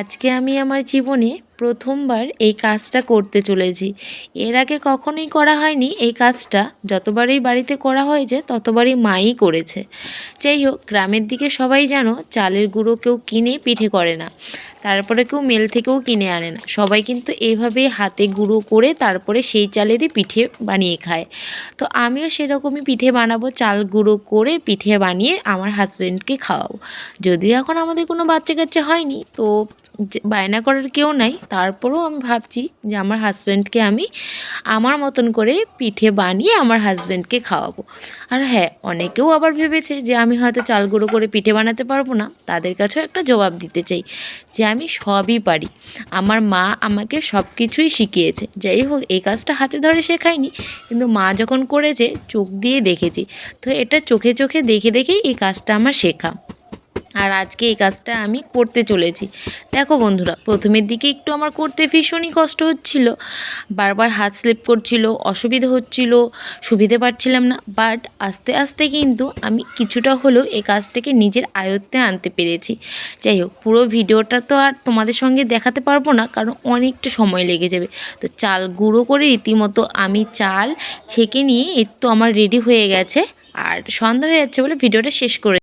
আজকে আমি আমার জীবনে প্রথমবার এই কাজটা করতে চলেছি। এর আগে কখনোই করা হয়নি এই কাজটা। যতবারই বাড়িতে করা হয়েছে ততবারই মাই করেছে। যাই হোক, গ্রামের দিকে সবাই জানো চালের গুঁড়ো কেউ কিনে পিঠে করে না। তারপরে কেউ মেল থেকেও কিনে আনে না। সবাই কিন্তু এইভাবেই হাতে গুঁড়ো করে তারপরে সেই চালেরই পিঠে বানিয়ে খায়। তো আমিও সেরকমই পিঠে বানাবো, চাল গুঁড়ো করে পিঠে বানিয়ে আমার হাজব্যান্ডকে খাওয়াবো। যদিও এখন আমাদের কোনো বাচ্চা কাচ্চা হয়নি, তো বায়না করার কেউ নাই। তারপরেও আমি ভাবছি যে আমার হাজব্যান্ডকে আমি আমার মতন করে পিঠে বানিয়ে আমার হাজব্যান্ডকে খাওয়াবো। আর হ্যাঁ অনেকেও আবার ভেবেছে যে আমি হয়তো চাল গুঁড়ো করে পিঠে বানাতে পারব না। তাদের কাছেও একটা জবাব দিতে চাই যে আমি সবই পারি। আমার মা আমাকে সব কিছুই শিখিয়েছে। যাই হোক, এই কাজটা হাতে ধরে শেখায়নি। কিন্তু মা যখন করেছে, চোখ দিয়ে দেখেছি। তো এটা চোখে চোখে দেখে দেখেই এই কাজটা আমার শেখা। আর আজকে এই কাজটা আমি করতে চলেছি। দেখো বন্ধুরা, প্রথমের দিকে একটু আমার করতে ভীষণই কষ্ট হচ্ছিল। বারবার হাত স্লিপ করছিল, অসুবিধা হচ্ছিল সুবিধে পাচ্ছিলাম না। বাট আস্তে আস্তে কিন্তু আমি কিছুটা হলেও এই কাজটাকে নিজের আয়ত্তে আনতে পেরেছি। যাই হোক, পুরো ভিডিওটা তো আর তোমাদের সঙ্গে দেখাতে পারব না, কারণ অনেকটা সময় লেগে যাবে। তো চাল গুঁড়ো করে রীতিমতো আমি চাল ছেঁকে নিয়ে একটু আমার রেডি হয়ে গেছে। আর সন্ধ্যা হয়ে যাচ্ছে বলে ভিডিওটা শেষ করে